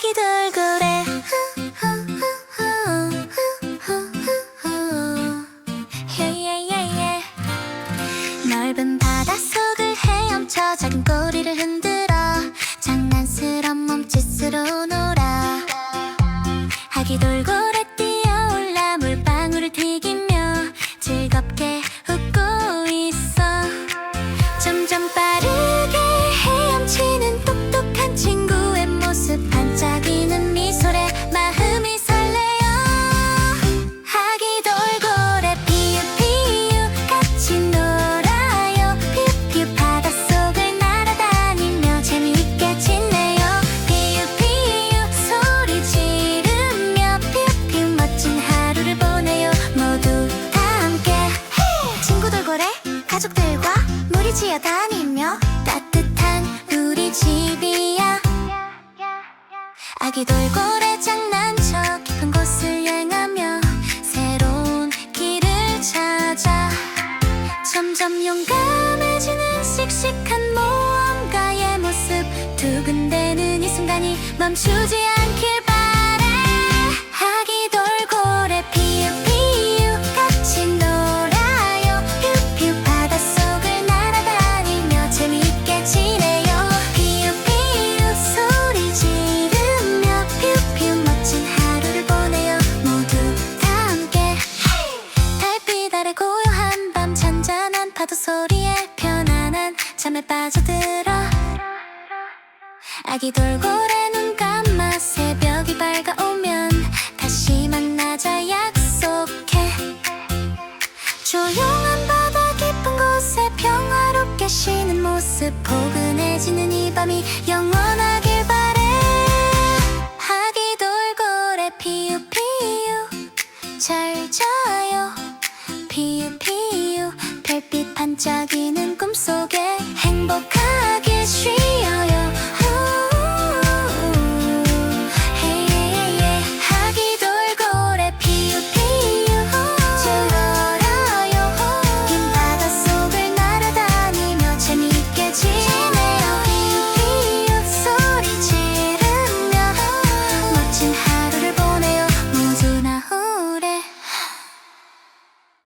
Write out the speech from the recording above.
아기 돌고래. 예예예예 넓은 바닷속을 헤엄쳐 작은 꼬리를 흔들 가족들과 무리지어 다니며 따뜻한 우리 집이야. 아기 돌고래 장난쳐 깊은 곳을 여행하며 새로운 길을 찾아 점점 용감해지는 씩씩한 모험가의 모습. 두근대는 이 순간이 멈추지 않길 파도 소리에 편안한 잠에 빠져들어. 아기 돌고래 눈 감아 새벽이 밝아오면 다시 만나자 약속해. 조용한 바다 깊은 곳에 평화롭게 쉬는 모습 포근해지는 이 밤이 영원하 별빛 반짝이는 꿈속에 행복하게 쉬